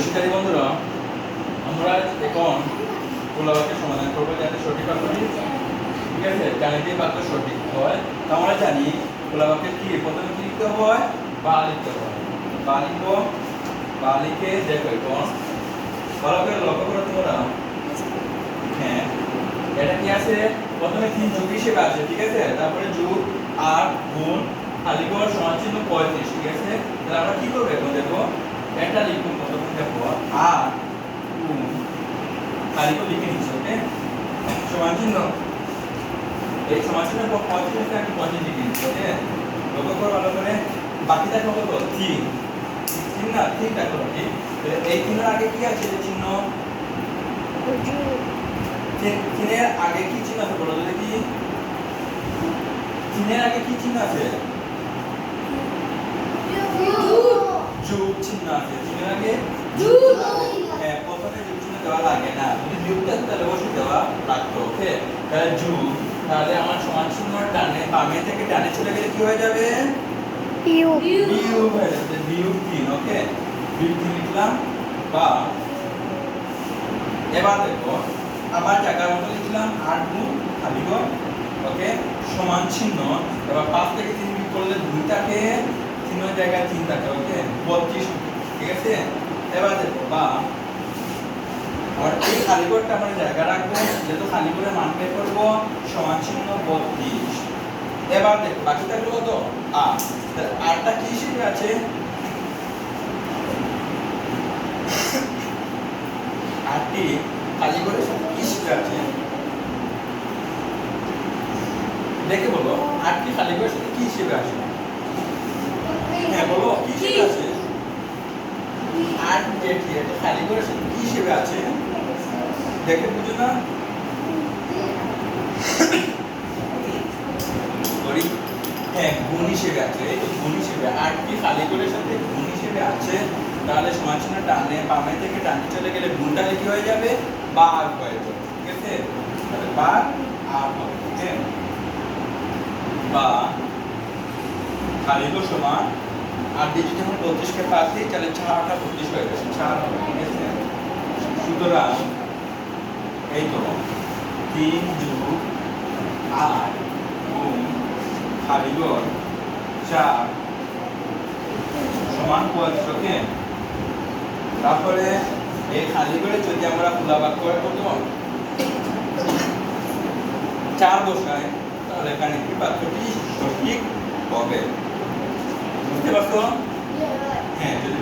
শিক্ষার্থী বন্ধুরা, আমরা এখন গোলাবাকে সমাধান করব যাতে সঠিক বাক্য ঠিক আছে? গাণিতিক বাক্য সঠিক হয়, তো আমরা জানি গোলাবাকে কি প্রথমে কি লিখতে হয়? বা লিখতে হয়। বা লিখব, বা লিখে দেখো এখন। ভালো করে লক্ষ্য করো তোমরা। হ্যাঁ এটা কি আছে? প্রথমে তিন যুগ হিসেবে আছে, ঠিক আছে? তারপরে যুগ আর গুণ আলিগড় সমান চিহ্ন পঁয়ত্রিশ, ঠিক আছে? তাহলে আমরা কি করব এখন দেখো একটা লিখব প্রথমে দেখো আর গুণ আলিগড় লিখে নিচ্ছি ওকে সমান চিহ্ন এই সমান চিহ্ন পঁয়ত্রিশ আছে আমি পঁয়ত্রিশ নিচ্ছি ওকে? লক্ষ্য করো ভালো করে। বাকি দেখো কত তিন। তিন না তিন দেখো ঠিক এই তিনের আগে কি আছে যে চিহ্ন? তিনের আগে কি চিহ্ন আছে বলো দেখি। তিনের আগে কি চিহ্ন আছে? যুগ চিহ্ন আছে। তিনের আগে? যুগ। দেওয়া লাগে না যদি অবশ্যই দেওয়া লাগতো ওকে তাহলে তাহলে আমার সমান চিহ্ন ডানে বামে থেকে ডানে চলে গেলে কি হয়ে যাবে হয়ে এবার দেখো আবার জায়গার মতো ওকে সমান চিহ্ন এবার পাঁচ থেকে তিন বিয়োগ করলে দুই থাকে তিনের জায়গায় তিন থাকে ওকে বত্রিশ ঠিক আছে এবার দেখো বা আর এই খালি ঘরটা আমরা জায়গা রাখব, যেহেতু খালি করে মান করব, সমান চিহ্ন বত্রিশ। এবার দেখো, বাকি থাকল কত? তাহলে কি হিসেবে আছে? আটটি। খালি করে কি হিসেবে আছে? দেখে বলো, আটটি খালি করে সাথে কি হিসেবে আছে? হ্যাঁ বলো, কি হিসেবে আছে? আট যেটি খালি করে সাথে কি হিসেবে আছে? দেখে বুঝো না? হ্যাঁ গুণ হিসেবে আছে, এই তো গুণ হিসেবে আটটি খালি করে সাথে গুণ হিসেবে আছে? তাহলে সমান চিহ্ন ডানে বামে থেকে ডানে চলে গেলে গুণটা কি হয়ে যাবে? বার হয়ে যাবে, ঠিক আছে? তাহলে বার, আর হবে বা, খালি সমান। আর যদি আমরা বত্রিশকে পাশ দিই, তাহলে চারটা বত্রিশ হয়ে গেছে, চার হবে, ঠিক আছে? সুতরাং এই তো তিন যুগ আট গুণ খালিগড় চার সমান পঁয়ত্রিশ ওকে তারপরে এই খালিগড়ে যদি আমরা খোলা বাক্য করে কত চার বসায় তাহলে এখানে কি বাক্যটি সঠিক হবে বুঝতে পারছ হ্যাঁ যদি